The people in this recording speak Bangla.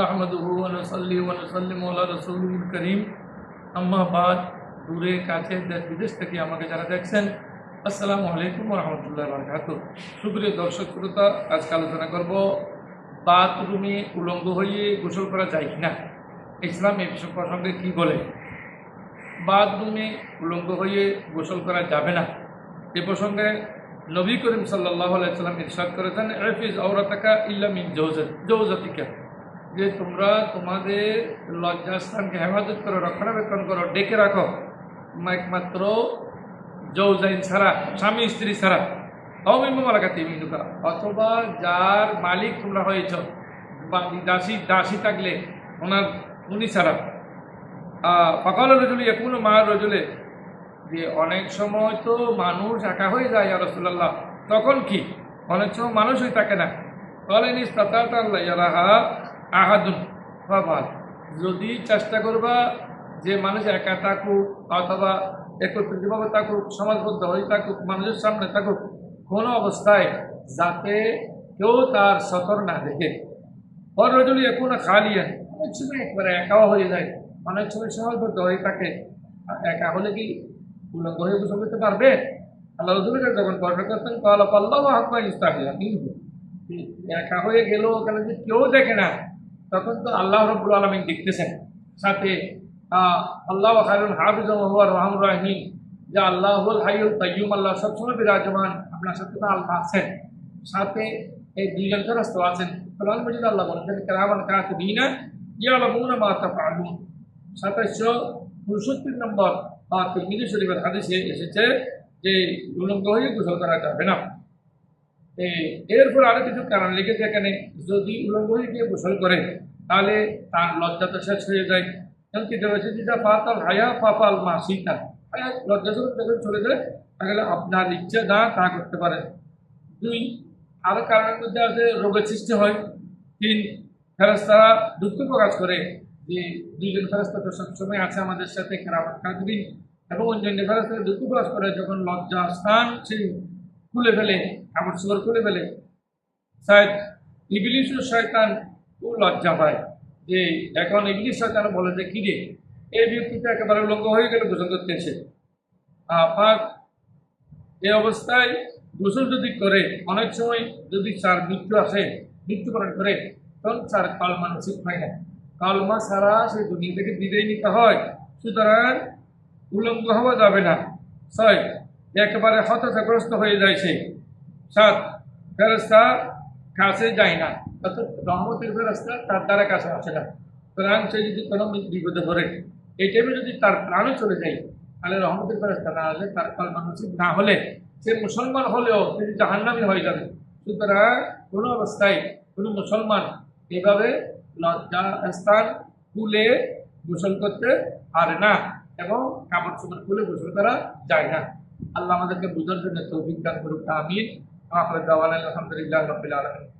নাহমদুহু আনসল্লি আনসল্লিম আল্লাহ রসুল করিম আম্মাবাদ দূরে কাছে দেশ বিদেশ থেকে আমাকে যারা দেখছেন, আসসালামু আলাইকুম রহমতুল্লাহ বরকাত সুপ্রিয় দর্শক, শ্রোতা, আজকে আলোচনা করব বাথরুমে উলঙ্গ হয়ে গোসল করা যায় কি না ইসলাম এ বিষয় প্রসঙ্গে কী বলে? বাথরুমে উলঙ্গ হয়ে গোসল করা যাবে না। এ প্রসঙ্গে নবী করিম সাল্লাহ আলাইসাল্লাম ইরশাদ করেছেন রেফিজ আওরাতাকা ইল্লামিন জৌজাতিকা যে তোমরা তোমাদের লজ্জাস্থানকে হেফাজত করো, রক্ষণাবেক্ষণ করো, ডেকে রাখো। একমাত্র জৌজাইন ছাড়া, স্বামী স্ত্রী ছাড়া। অমিমালাকাতি মিনুকা অথবা যার মালিক তোমরা হয়েছ দাসী দাসী থাকলে ওনার, উনি ছাড়া। সকাল রজুলি এখনও মা রজুলে। যে অনেক সময় তো মানুষ একা হয়ে যায় রসুল্লাহ তখন কি? অনেক সময় মানুষই থাকে না। বলেন ইস্তাতাল্লাহা আহাদুন বাবাদ যদি চেষ্টা করবা যে মানুষ একা থাকুক, অথবা একত্রিতভাবে থাকুক, সমাজবদ্ধ হয়ে থাকুক, মানুষের সামনে থাকুক, কোনো অবস্থায় যাতে কেউ তার সতর না দেখে। ওর রজুলি এখন খালিয়ান, অনেক সময় একবারে একাও হয়ে যায়, অনেক সময় সমাজবদ্ধ হয়ে থাকে। একা হলে কি উলঙ্গ হয়ে গোসল করতে পারবে? আল্লাহ যখন বর্ণনা করতেন কলা পাল্লাহ হাকমা ইস্তাহিয়া কিন্তু একা হয়ে গেলেও ওখানে যে কেউ দেখে না তখন তো আল্লাহ রব্বুল আলমিন দেখতেছেন। সাথে আল্লাহ খায়রুল হাফিজ হওয়ার রহম। যে আল্লাহ হাইউল তাইয়ুম আল্লাহ সবসময় বিরাজমান, আপনার সাথে তো আল্লাহ আছেন। সাথে এই দুইজন ফেরস্ত আছেন। কোরআন মজিদ আল্লাহ বলেছেন, কেরামান কাতিবিনা ইয়ালামুনা মা তাফআলুন। সাতাশশো উনসত্তর নম্বর তিরমিজি শরীফের হাদিসে এসেছে যে উলঙ্গ হয়ে গোসল করা যাবে না। এরপর আরও কিছু কারণ লিখেছে এখানে। যদি উলঙ্গ হয়ে গিয়ে গোসল করে তাহলে তার লজ্জা তো শেষ হয়ে যায়। কারণ কি রয়েছে যে যা পাতাল হায়া পাপাল মা সীতা হায়া লজ্জা যখন চলে যায়, তাহলে আপনার ইচ্ছে না তা করতে পারে। দুই আরও কারণের মধ্যে আছে, রোগের সৃষ্টি হয়। তিন ফেরস্তারা দুঃখ প্রকাশ করে যে দুইজন ফেরস্তা তো সবসময় আছে আমাদের সাথে খেরামত কাকদিন এবং অন্যান্য ফেরস্তারা দুঃখ প্রকাশ করে যখন লজ্জা স্থান সে খুলে ফেলে, কাপড় চোপড় খুলে ফেলে। শায়দ ইবলিশ শয়তান খুব লজ্জা পায় যে এখন ইবলিশ শয়তান বলে যে, কি রে? এই ব্যক্তিটা একেবারে লঙ্গ হয়ে গেলে গোসল করতেছে। আপাত এই অবস্থায় গোসল যদি করে, অনেক সময় যদি তার মৃত্যু আসে, মৃত্যুবরণ করে, তখন তার কালমা নসিব হয় না। কালমা ছাড়া সে দুনিয়া থেকে বিদায় নিতে হয়। সুতরাং উলঙ্গ হওয়া যাবে না। ছয়, একেবারে হতাশাগ্রস্ত হয়ে যায় সে। সাত ফেরস্তা কাছে যায় না। অর্থাৎ রহমতের ফেরস্তা তার দ্বারা কাছে আসে না। সুতরাং সে যদি কোনো বিপদে পড়ে, এই টাইমে যদি তার প্রাণও চলে যায়, তাহলে রহমতের ফেরস্তা না আসলে তার কালমা নসিব না হলে সে মুসলমান হলেও তিনি জাহান্নামি হয়ে যাবে। সুতরাং কোনো অবস্থায় কোনো মুসলমান এভাবে লজ্জা স্থান খুলে গোসল করতে পারে না এবং কাপড় চোপড় খুলে গোসল করা যায় না। আল্লাহ আমাদেরকে বুঝার জন্য তৌফিক দান করুক। আমিন। দাওয়ান আলহামদুলিল্লাহ রবিল আলমিন।